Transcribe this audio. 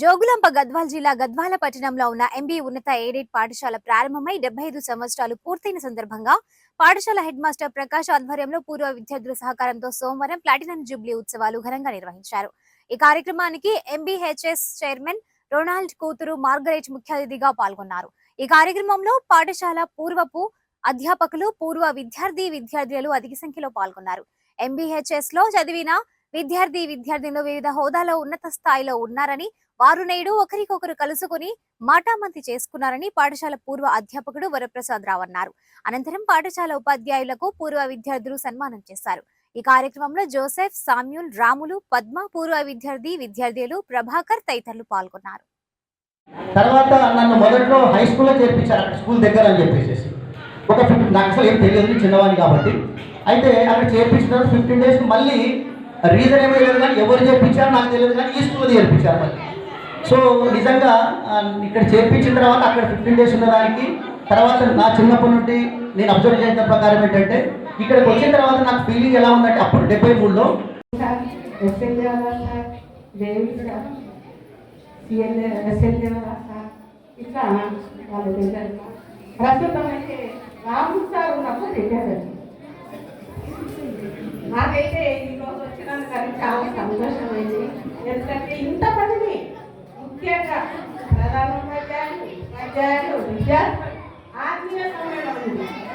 జోగులాంబ గద్వాల్ జిల్లా గద్వాల పట్టణంలో ఉన్న ఎంబీ ఉన్నత ఎయిడెడ్ పాఠశాల ప్రారంభమై డెబ్బై ఐదు సంవత్సరాలు పూర్తయిన సందర్భంగా పాఠశాల హెడ్ మాస్టర్ ప్రకాష్ ఆధ్వర్యంలో పూర్వ విద్యార్థుల సహకారంతో సోమవారం ప్లాటినం జూబ్లీ ఉత్సవాలు ఘనంగా నిర్వహించారు. ఈ కార్యక్రమానికి ఎంబీహెచ్ఎస్ చైర్మన్ రొనాల్డ్ కూతురు మార్గరేట్ ముఖ్య అతిథిగా పాల్గొన్నారు. ఈ కార్యక్రమంలో పాఠశాల పూర్వపు అధ్యాపకులు పూర్వ విద్యార్థి విద్యార్థులు అధిక సంఖ్యలో పాల్గొన్నారు. ఎంబీహెచ్ఎస్లో చదివిన విద్యార్థి విద్యార్థినులు వివిధ హోదాలో ఉన్నత స్థాయిలో ఉన్నారని వారు నేడు ఒకరికొకరు కలుసుకుని మాటామంతి చేసుకున్నారని పాఠశాల పూర్వ అధ్యాపకుడు వరప్రసాద్ రావు అన్నారు. అనంతరం పాఠశాల ఉపాధ్యాయులకు పూర్వ విద్యార్థులు సన్మానం చేశారు. ఈ కార్యక్రమంలో జోసెఫ్ సామ్యూల్ రాములు పద్మ పూర్వ విద్యార్థి విద్యార్థులు ప్రభాకర్ తదితరులు పాల్గొన్నారు. తర్వాత నన్ను మొదట్లో హై స్కూల్లో చేర్పించారు అక్కడ స్కూల్ దగ్గర అని చెప్పేసి ఒక ఫిఫ్టీన్ నాకు అసలు ఏం తెలియదు చిన్నవాడిని కాబట్టి. అయితే అక్కడ చేర్పించిన ఫిఫ్టీన్ డేస్ మళ్ళీ రీజన్ ఏమీ లేదు కానీ ఎవరు చేర్పించారో నాకు తెలియదు కానీ ఈ స్కూల్లో చేర్పించారు సో నిజంగా ఇక్కడ చేర్పించిన తర్వాత అక్కడ ఫిఫ్టీన్ డేస్ ఉన్నదానికి తర్వాత నా చిన్నప్పటి నుండి నేను అబ్జర్వ్ చేసిన ప్రకారం ఏంటంటే ఇక్కడికి వచ్చిన తర్వాత నాకు ఫీలింగ్ ఎలా ఉందంటే అప్పుడు డెబ్బై మూడులో ఇట్లా దగ్గర ప్రస్తుతం అయితే రాము సార్ ఉన్నప్పుడు నాకైతే ત્યારે વિચાર આજના સમયમાં